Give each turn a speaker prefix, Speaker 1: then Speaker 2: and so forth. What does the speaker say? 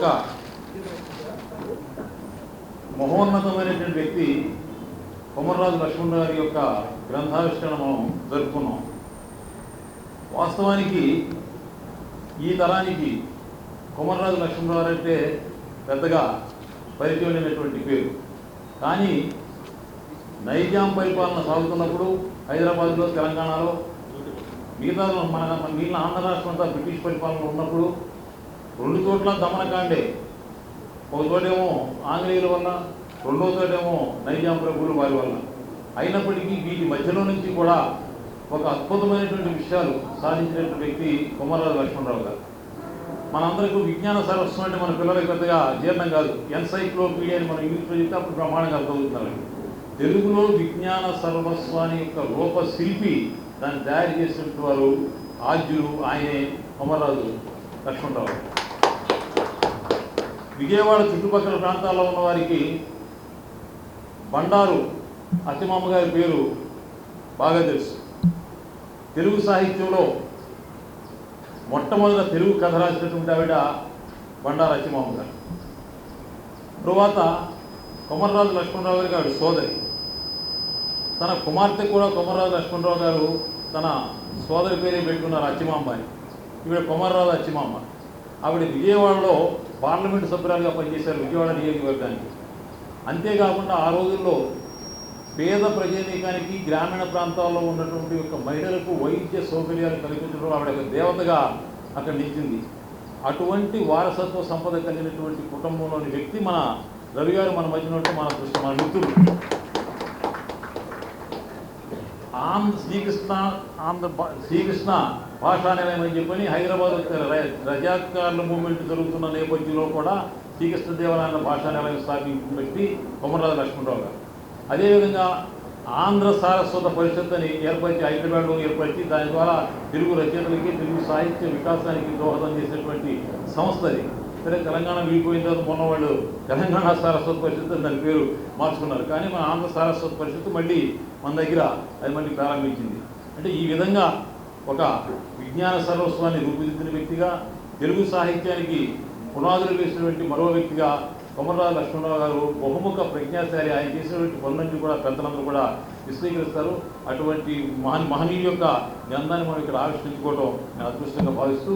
Speaker 1: ఒక మహోన్నతమైనటువంటి వ్యక్తి కొమర్రాజు లక్ష్మణ్ గారి యొక్క గ్రంథావిష్కరణ మనం జరుపుకున్నాం. వాస్తవానికి ఈ తరానికి కొమర్రాజు లక్ష్మణ్ గారు అంటే పెద్దగా పరిచయమైనటువంటి పేరు. కానీ నైజాం పరిపాలన సాగుతున్నప్పుడు హైదరాబాద్లో తెలంగాణలో మిగతా మన మిగిలిన ఆంధ్ర రాష్ట్రం అంతా బ్రిటిష్ పరిపాలన ఉన్నప్పుడు రెండు చోట్ల దమనకాండే ఒక చోటేమో ఆంగ్లేయుల వల్ల రెండో చోటేమో నైజాం ప్రభువుల వారి వల్ల. అయినప్పటికీ వీటి మధ్యలో నుంచి కూడా ఒక అద్భుతమైనటువంటి విషయాలు సాధించినటువంటి వ్యక్తి కుమారరాజు లక్ష్మణరావు గారు. మనందరికీ విజ్ఞాన సరస్సు అంటే మన పిల్లలకి పెద్దగా జీర్ణం కాదు. ఎన్సైక్లోపీడియా అని మనం ఇంగ్లీష్లో చెప్తే అప్పుడు ప్రమాణంగా చదువుతున్నారు తెలుగులో విజ్ఞాన సర్వస్వాన్ని యొక్క లోప శిల్పి దాన్ని తయారు చేసినటువంటి వారు ఆద్యులు ఆయనే కొమర్రాజు లక్ష్మణరావు. విజయవాడ చుట్టుపక్కల ప్రాంతాల్లో ఉన్న వారికి బండారు అతిమామ గారి పేరు బాగా తెలుసు. తెలుగు సాహిత్యంలో మొట్టమొదట తెలుగు కథ రాసినటువంటి ఆవిడ బండారు అచ్చిమామ గారు. తరువాత కొమర్రాజు లక్ష్మణరావు గారికి ఆవిడ సోదరి. తన కుమార్తె కూడా కొమర్రాజు లక్ష్మణరావు గారు తన సోదరి పేరే పెట్టుకున్నారు అచ్చిమాంబ అని. ఈవిడ కొమర్రాజు అచ్చిమాంబ ఆవిడ విజయవాడలో పార్లమెంటు సభ్యురాలుగా పనిచేశారు విజయవాడ నియోజకవర్గానికి. అంతేకాకుండా ఆ రోజుల్లో పేద ప్రజానీకానికి గ్రామీణ ప్రాంతాల్లో ఉన్నటువంటి యొక్క మహిళలకు వైద్య సౌకర్యాలు కల్పించడం ఆవిడ ఒక దేవతగా అక్కడ నిలిచింది. అటువంటి వారసత్వ సంపద కలిగినటువంటి కుటుంబంలోని వ్యక్తి మన రవి గారు మన మధ్యన ఉంటే మన దృష్టి మన మిత్రులు ఆంధ్ర శ్రీకృష్ణ ఆంధ్ర ద శ్రీకృష్ణ భాషా నిలయం అని చెప్పని హైదరాబాద్ ర- రజాకారుల మూమెంట్ జరుగుతున్న నేపథ్యంలో కూడా శ్రీకృష్ణ దేవాలయాల భాషా నిలయం స్థాపించిన వ్యక్తి కొమరరాజు లక్ష్మణరావు గారు. అదేవిధంగా ఆంధ్ర సారస్వత పరిషత్ అని ఏర్పరిచి హైదరాబాద్లో ఏర్పరిచి దాని ద్వారా తెలుగు రచయితలకి తెలుగు సాహిత్య వికాసానికి దోహదం చేసినటువంటి సంస్థ అది సరే తెలంగాణ వీడిపోయిన తర్వాత మొన్న వాళ్ళు తెలంగాణ సారస్వత పరిషత్ అని దాని పేరు మార్చుకున్నారు. కానీ మన ఆంధ్ర సారస్వత పరిషత్ మళ్ళీ మన దగ్గర అది మళ్ళీ ప్రారంభించింది. అంటే ఈ విధంగా ఒక విజ్ఞాన సర్వస్వాన్ని రూపుదిద్దిన వ్యక్తిగా తెలుగు సాహిత్యానికి పునాదులు వేసినటువంటి మరో వ్యక్తిగా కొమరరాజు లక్ష్మణరావు గారు బహుముఖ ప్రజ్ఞాశాలి ఆయన చేసినటువంటి పనులన్నీ కూడా పెద్దలందరూ కూడా విశ్లేషిస్తారు అటువంటి మహన్ మహనీయుల యొక్క గ్రంథాన్ని మనం ఇక్కడ ఆవిష్కరించుకోవడం నేను అదృష్టంగా భావిస్తూ